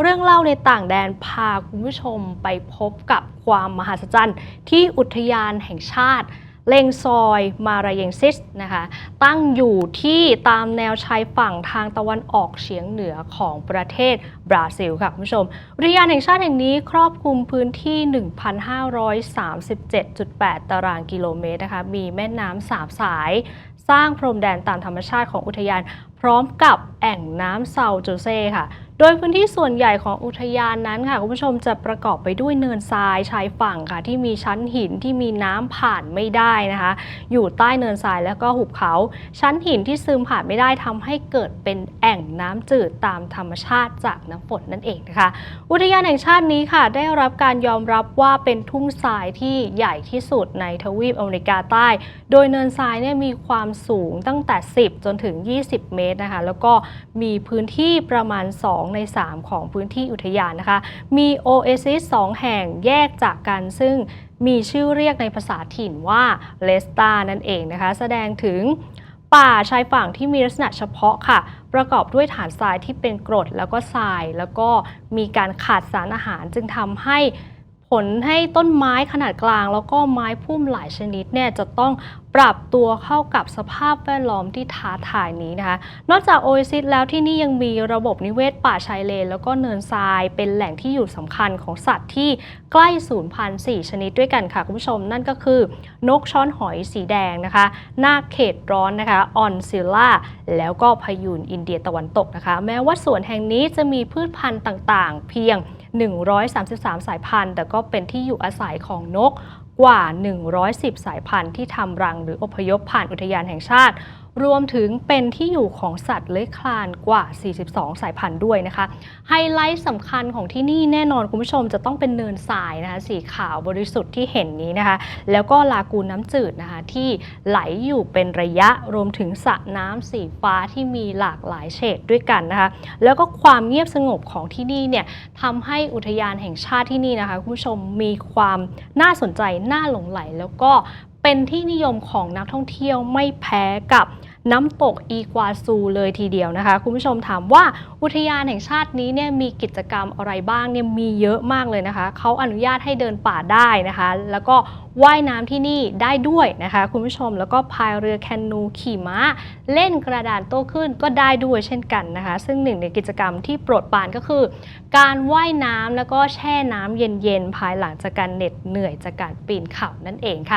เรื่องเล่าในต่างแดนพาคุณผู้ชมไปพบกับความมหัศจรรย์ที่อุทยานแห่งชาติ เลงซอยมาราเยงซิสนะคะตั้งอยู่ที่ตามแนวชายฝั่งทางตะวันออกเฉียงเหนือของประเทศบราซิลค่ะคุณผู้ชม อุทยานแห่งชาติแห่งนี้ครอบคลุมพื้นที่ 1,537.8 ตารางกิโลเมตรนะคะมีแม่น้ำสามสาย สร้างพรมแดนตามธรรมชาติของอุทยาน พร้อมกับแอ่งน้ำเซาโจเซ่ค่ะ โดยพื้นที่ส่วนใหญ่ของอุทยานนั้นค่ะคุณผู้ชมจะประกอบไปด้วยเนินทรายชายฝั่งค่ะ ที่มีชั้นหินที่มีน้ำผ่านไม่ได้นะคะ อยู่ใต้เนินทรายแล้วก็หุบเขา ชั้นหินที่ซึมผ่านไม่ได้ทำให้เกิดเป็นแอ่งน้ำจืดตามธรรมชาติจากน้ำฝนนั่นเองนะคะ อุทยานแห่งชาตินี้ค่ะ ได้รับการยอมรับว่าเป็นทุ่งทรายที่ใหญ่ที่สุดในทวีปอเมริกาใต้ โดยเนินทรายเนี่ยมีความสูงตั้งแต่ 10 จนถึง 20 เมตรนะคะแล้วก็มีพื้นที่ประมาณ 2ใน 3 ของพื้นที่อุทยานนะคะ มีโอเอซิส2แห่งแยกจากกันซึ่งมีชื่อเรียกในภาษาถิ่นว่าเลสตานั่นเองนะคะ แสดงถึงป่าชายฝั่งที่มีลักษณะเฉพาะค่ะ ประกอบด้วยฐานทรายที่เป็นกรดแล้วก็ทราย แล้วก็มีการขาดสารอาหารจึงทำให้ผลให้ต้นไม้ขนาดกลาง แล้วก็ไม้พุ่มหลายชนิดเนี่ยจะต้อง ปรับตัวเข้ากับสภาพแวดล้อมที่ท้าทายนี้นะคะ นอกจากโอเอซิสแล้วที่นี่ยังมีระบบนิเวศป่าชายเลน แล้วก็เนินทรายเป็นแหล่งที่อยู่สำคัญของสัตว์ที่ใกล้สูญพันธุ์4ชนิดด้วยกันค่ะคุณผู้ชม นั่นก็คือนกช้อนหอยสีแดงนะคะ นาคเขตร้อนนะคะออนซิลล่าแล้วก็พยูนอินเดียตะวันตกนะคะ แม้ว่าสวนแห่งนี้จะมีพืชพันธุ์ต่างๆ เพียง 133 สายพันธุ์ แต่ก็เป็นที่อยู่อาศัยของนก กว่า 110 สายพันธุ์ที่ทำรังหรืออพยพผ่านอุทยานแห่งชาติ รวมถึงเป็นที่อยู่ของสัตว์เลื้อยคลานกว่า 42 สายพันธุ์ด้วยนะคะ ไฮไลท์สำคัญของที่นี่แน่นอนคุณผู้ชมจะต้องเป็นเนินทรายนะคะสีขาวบริสุทธิ์ที่เห็นนี้นะคะ แล้วก็ลากูนน้ำจืดนะคะที่ไหลอยู่เป็นระยะรวมถึงสระน้ำสีฟ้าที่มีหลากหลายเฉดด้วยกันนะคะ แล้วก็ความเงียบสงบของที่นี่เนี่ยทำให้อุทยานแห่งชาติที่นี่นะคะคุณผู้ชมมีความน่าสนใจน่าหลงไหลแล้วก็เป็นที่นิยมของนักท่องเที่ยวไม่แพ้กับ น้ำตกอีกวาซูเลยทีเดียวนะคะ คุณผู้ชมถามว่าอุทยานแห่งชาตินี้เนี่ยมีกิจกรรมอะไรบ้างเนี่ยมีเยอะมากเลยนะคะ เขาอนุญาตให้เดินป่าได้นะคะ แล้วก็ว่ายน้ำที่นี่ได้ด้วยนะคะ คุณผู้ชมแล้วก็พายเรือแคนูขี่ม้า เล่นกระดานโต้คลื่นก็ได้ด้วยเช่นกันนะคะ ซึ่งหนึ่งในกิจกรรมที่โปรดปรานก็คือ การว่ายน้ำแล้วก็แช่น้ำเย็นๆภายหลังจากการเหน็ดเหนื่อยจากการปีนเขานั่นเองค่ะ